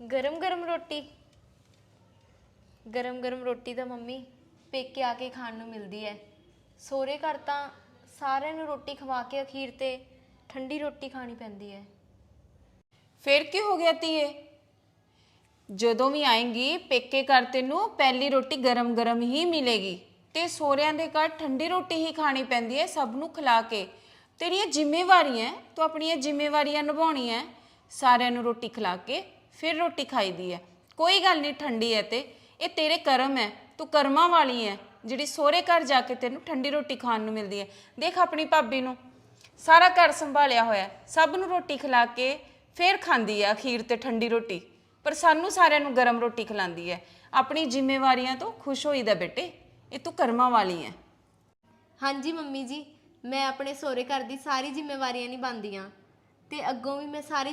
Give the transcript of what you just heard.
ਗਰਮ ਗਰਮ ਰੋਟੀ। ਗਰਮ ਗਰਮ ਰੋਟੀ ਤਾਂ ਮੰਮੀ ਪੇਕੇ ਆ ਕੇ ਖਾਣ ਨੂੰ ਮਿਲਦੀ ਹੈ ਸੋਹਰੇ ਘਰ ਤਾਂ ਸਾਰਿਆਂ ਨੂੰ ਰੋਟੀ ਖਵਾ ਕੇ ਅਖੀਰ ਤੇ ਠੰਡੀ ਰੋਟੀ ਖਾਣੀ ਪੈਂਦੀ ਹੈ ਫੇਰ ਕੀ ਹੋ ਗਿਆ ਧੀਏ? ਜਦੋਂ ਵੀ ਆਏਂਗੀ, ਪੇਕੇ ਘਰ ਤੈਨੂੰ ਪਹਿਲੀ ਰੋਟੀ ਗਰਮ-ਗਰਮ ਹੀ ਮਿਲੇਗੀ। ਤੇ ਸੋਹਰਿਆਂ ਦੇ ਘਰ ਠੰਡੀ ਰੋਟੀ ਹੀ ਖਾਣੀ ਪੈਂਦੀ ਹੈ ਸਭ ਨੂੰ ਖਿਲਾ ਕੇ। ਤੇਰੀਆਂ ਜ਼ਿੰਮੇਵਾਰੀਆਂ ਤੂੰ ਆਪਣੀਆਂ ਜ਼ਿੰਮੇਵਾਰੀਆਂ ਨਿਭਾਉਣੀਆਂ ਸਾਰਿਆਂ ਨੂੰ ਰੋਟੀ ਖਿਲਾ ਕੇ ਫਿਰ ਰੋਟੀ ਖਾਈਦੀ ਹੈ ਕੋਈ ਗੱਲ ਨਹੀਂ ਠੰਡੀ ਹੈ ਤੇ। ਇਹ ਤੇਰੇ ਕਰਮ ਹੈ ਤੂੰ ਕਰਮਾਂ ਵਾਲੀ ਹੈ ਜਿਹੜੀ ਸੋਹਰੇ ਘਰ ਜਾ ਕੇ ਤੈਨੂੰ ਠੰਡੀ ਰੋਟੀ ਖਾਣ ਨੂੰ ਮਿਲਦੀ ਹੈ ਦੇਖ ਆਪਣੀ ਭਾਬੀ ਨੂੰ ਸਾਰਾ ਘਰ ਸੰਭਾਲਿਆ ਹੋਇਆ ਹੈ, ਸਭ ਨੂੰ ਰੋਟੀ ਖਿਲਾ ਕੇ ਫਿਰ ਖਾਂਦੀ ਹੈ ਅਖੀਰ ਤੇ ਠੰਡੀ ਰੋਟੀ। ਪਰ ਸਾਨੂੰ ਸਾਰਿਆਂ ਨੂੰ ਗਰਮ ਰੋਟੀ ਖਿਲਾਉਂਦੀ ਹੈ ਆਪਣੀ ਜ਼ਿੰਮੇਵਾਰੀਆਂ ਤੋਂ ਖੁਸ਼ ਹੋਈਦਾ ਬੇਟੇ ਇਹ ਤੂੰ ਕਰਮਾਂ ਵਾਲੀ ਹੈ ਹਾਂਜੀ ਮੰਮੀ ਜੀ ਮੈਂ ਆਪਣੇ ਸਹੁਰੇ ਘਰ ਦੀ ਸਾਰੀ ਜ਼ਿੰਮੇਵਾਰੀਆਂ ਨਿਭਾਉਂਦੀ ਹਾਂ ਤੇ ਅੱਗੋਂ ਵੀ ਮੈਂ ਸਾਰੀ